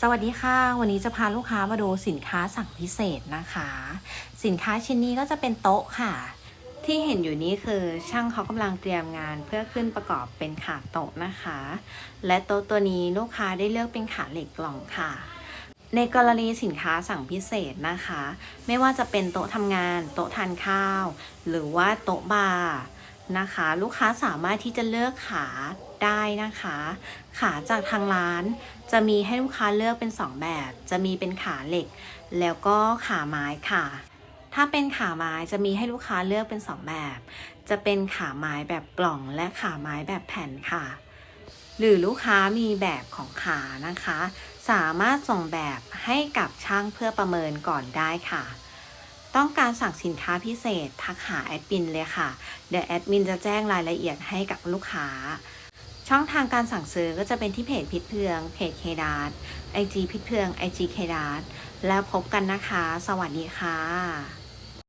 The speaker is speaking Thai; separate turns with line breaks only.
สวัสดีค่ะ วันนี้จะพาลูกค้ามาดูสินค้าสั่งพิเศษนะคะ สินค้าชิ้นนี้ก็จะเป็นโต๊ะค่ะ ที่เห็นอยู่นี้คือช่างเขากำลังเตรียมงานเพื่อขึ้นประกอบเป็นขาโต๊ะนะคะ และโต๊ะตัวนี้ลูกค้าได้เลือกเป็นขาเหล็กกล่องค่ะ ในกรณีสินค้าสั่งพิเศษนะคะ ไม่ว่าจะเป็นโต๊ะทำงาน โต๊ะทานข้าว หรือว่าโต๊ะบาร์นะคะ ลูกค้าสามารถที่จะเลือกขา ได้นะคะ ขาจากทางร้าน จะมีให้ลูกค้าเลือกเป็น 2 แบบ จะมีเป็นขาเหล็ก แล้วก็ขาไม้ค่ะ ถ้าเป็นขาไม้จะมีให้ลูกค้าเลือกเป็น 2 แบบ จะเป็นขาไม้แบบกล่องและขาไม้แบบแผ่นค่ะ หรือลูกค้ามีแบบของขานะคะ สามารถส่งแบบให้กับช่างเพื่อประเมินก่อนได้ค่ะต้องการสั่งสินค้าพิเศษ ทักหาแอดมินเลยค่ะ เดี๋ยวแอดมินจะแจ้งรายละเอียดให้กับลูกค้า ช่องทางการสั่งซื้อก็จะเป็นที่เพจพิษเพือง เพจเคดาร์ไอจีพิษเพืองไอจีเคดาร์แล้วพบกันนะคะ สวัสดีค่ะ